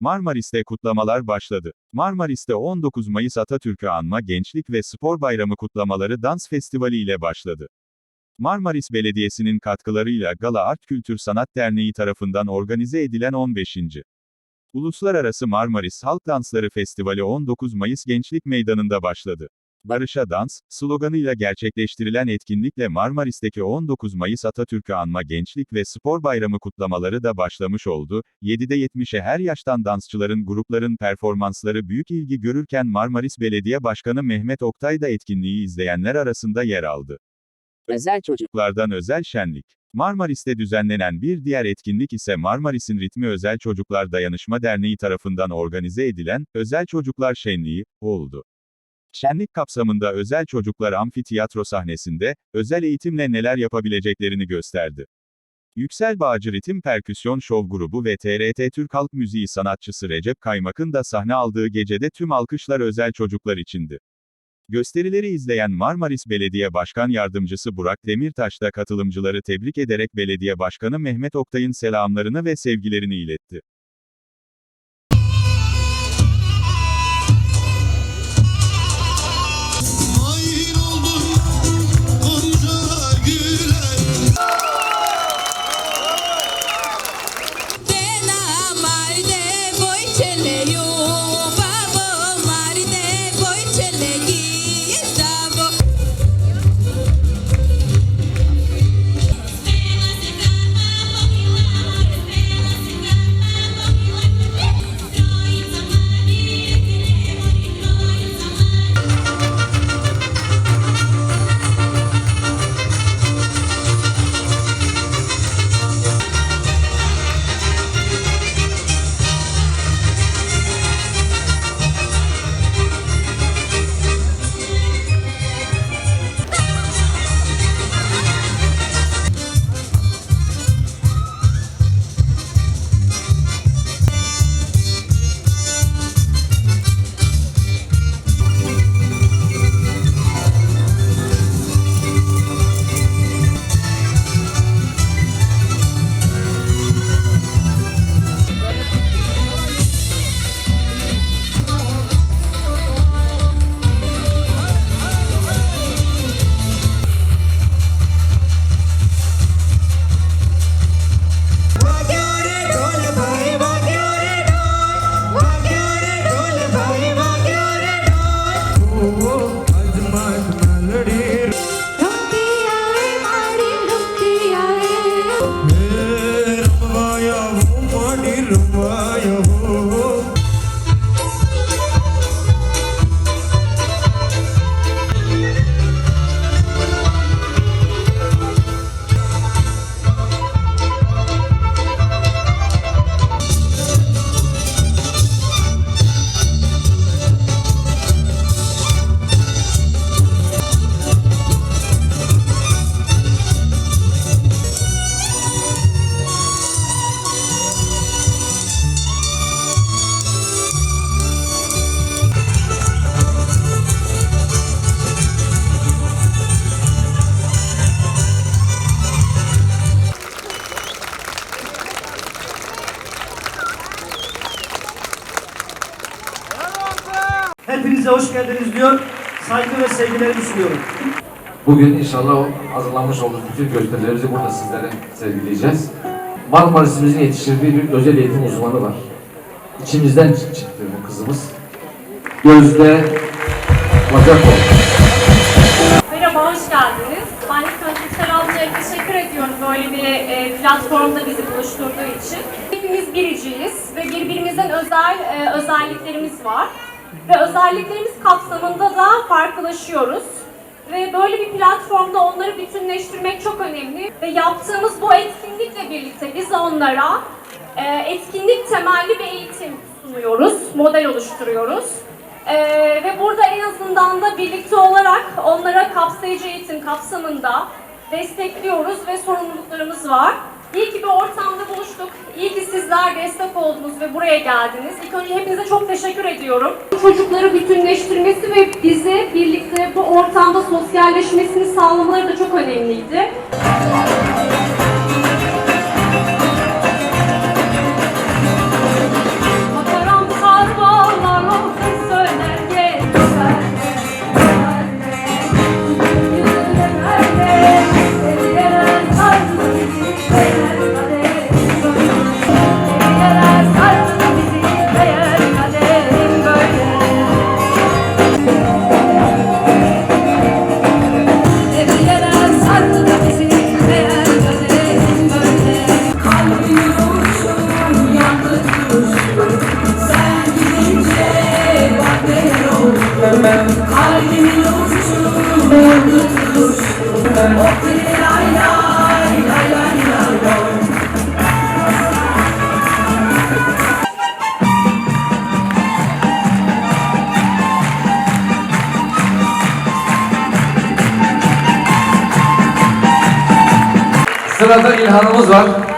Marmaris'te kutlamalar başladı. Marmaris'te 19 Mayıs Atatürk'ü anma Gençlik ve Spor Bayramı kutlamaları dans festivali ile başladı. Marmaris Belediyesi'nin katkılarıyla Gala Art Kültür Sanat Derneği tarafından organize edilen 15. Uluslararası Marmaris Halk Dansları Festivali 19 Mayıs Gençlik Meydanı'nda başladı. Barış'a Dans, sloganıyla gerçekleştirilen etkinlikle Marmaris'teki 19 Mayıs Atatürk'ü anma Gençlik ve Spor Bayramı kutlamaları da başlamış oldu. 7'de 70'e her yaştan dansçıların grupların performansları büyük ilgi görürken Marmaris Belediye Başkanı Mehmet Oktay da etkinliği izleyenler arasında yer aldı. Özel çocuk. Çocuklardan özel şenlik. Marmaris'te düzenlenen bir diğer etkinlik ise Marmaris'in Ritmi Özel Çocuklar Dayanışma Derneği tarafından organize edilen Özel Çocuklar Şenliği oldu. Şenlik kapsamında özel çocuklar amfiteyatro sahnesinde, özel eğitimle neler yapabileceklerini gösterdi. Yüksel Bağcı Ritim Perküsyon Şov Grubu ve TRT Türk Halk Müziği sanatçısı Recep Kaymak'ın da sahne aldığı gecede tüm alkışlar özel çocuklar içindi. Gösterileri izleyen Marmaris Belediye Başkan Yardımcısı Burak Demirtaş da katılımcıları tebrik ederek Belediye Başkanı Mehmet Oktay'ın selamlarını ve sevgilerini iletti. Hepinize hoş geldiniz diyor. Saygı ve sevgilerimi sunuyorum. Bugün inşallah o hazırlanmış olduğumuz bütün gösterilerimizi burada sizlere sergileyeceğiz. Marmaris'imizin yetiştirdiği bir özel eğitim uzmanı var. İçimizden çı- çıktı bu kızımız. Gözde Bacakol. Merhaba, hoş geldiniz. Ben ilk önce Yüksel ablaya teşekkür ediyorum böyle bir e, platformda bizi buluşturduğu için. Hepimiz biriciyiz ve birbirimizden özel e, özelliklerimiz var. Ve özelliklerimiz kapsamında da farklılaşıyoruz. Ve böyle bir platformda onları bütünleştirmek çok önemli. Ve yaptığımız bu etkinlikle birlikte biz onlara e, etkinlik temelli bir eğitim sunuyoruz, model oluşturuyoruz. Ee, ve burada en azından da birlikte olarak onlara kapsayıcı eğitim kapsamında destekliyoruz ve sorumluluklarımız var. İyi ki bir ortamda buluştuk. İyi ki sizler destek oldunuz ve buraya geldiniz. İlk önce hepinize çok teşekkür ediyorum. Çocukları bütünleştirmesi ve bize birlikte bu ortamda sosyalleşmesini sağlamaları da çok önemliydi. Kalbimin ucunda Sırada İlhan'ımız var.